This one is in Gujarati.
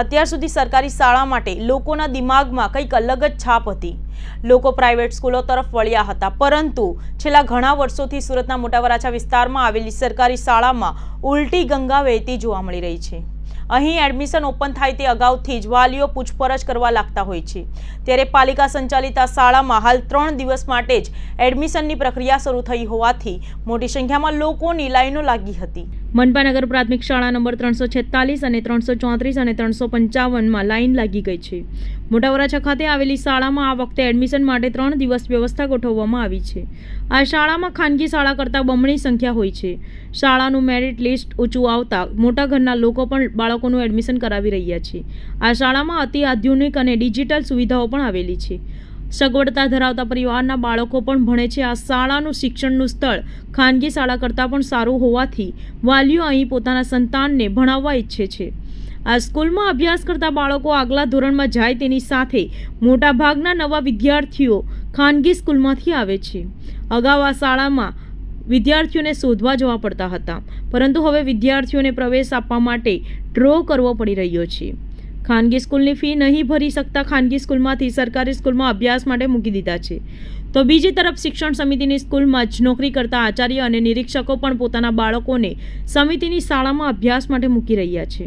અત્યાર સુધી સરકારી શાળા માટે લોકોના દિમાગમાં કંઈક અલગ જ છાપ હતી. લોકો પ્રાઇવેટ સ્કૂલો તરફ વળ્યા હતા, પરંતુ છેલ્લા ઘણા વર્ષોથી સુરતના મોટા વરાછા વિસ્તારમાં આવેલી સરકારી શાળામાં ઉલટી ગંગા વહેતી જોવા મળી રહી છે. અહીં એડમિશન ઓપન થાય તે અગાઉથી જ વાલીઓ પૂછપરછ કરવા લાગતા હોય છે. ત્યારે પાલિકા સંચાલિત આ શાળામાં હાલ ત્રણ દિવસ માટે જ એડમિશનની પ્રક્રિયા શરૂ થઈ હોવાથી મોટી સંખ્યામાં લોકોની લાઈનો લાગી હતી. મનપાનગર પ્રાથમિક શાળા નંબર ત્રણસો છેતાલીસ અને ત્રણસો ચોત્રીસ અને ત્રણસો પંચાવનમાં લાઇન લાગી ગઈ છે. મોટા વરાછા ખાતે આવેલી શાળામાં આ વખતે એડમિશન માટે ત્રણ દિવસ વ્યવસ્થા ગોઠવવામાં આવી છે. આ શાળામાં ખાનગી શાળા કરતાં બમણી સંખ્યા હોય છે. શાળાનું મેરિટ લિસ્ટ ઊંચું આવતા મોટા ઘરના લોકો પણ બાળકોનું એડમિશન કરાવી રહ્યા છે. આ શાળામાં અતિ આધુનિક અને ડિજિટલ સુવિધાઓ પણ આવેલી છે. સગવડતા ધરાવતા પરિવારના બાળકો પણ ભણે છે. આ શાળાનું શિક્ષણનું સ્થળ ખાનગી શાળા કરતાં પણ સારું હોવાથી વાલીઓ અહીં પોતાના સંતાનને ભણાવવા ઈચ્છે છે. આ સ્કૂલમાં અભ્યાસ કરતા બાળકો આગલા ધોરણમાં જાય તેની સાથે મોટાભાગના નવા વિદ્યાર્થીઓ ખાનગી સ્કૂલમાંથી આવે છે. અગાઉ આ શાળામાં વિદ્યાર્થીઓને શોધવા જવા પડતા હતા, પરંતુ હવે વિદ્યાર્થીઓને પ્રવેશ આપવા માટે ડ્રો કરવો પડી રહ્યો છે. ખાનગી સ્કૂલની ફી નહીં ભરી શકતા ખાનગી સ્કૂલમાંથી સરકારી સ્કૂલમાં અભ્યાસ માટે મૂકી દીધા છે. તો બીજી તરફ શિક્ષણ સમિતિની સ્કૂલમાં જ નોકરી કરતા આચાર્ય અને નિરીક્ષકો પણ પોતાના બાળકોને સમિતિની શાળામાં અભ્યાસ માટે મૂકી રહ્યા છે.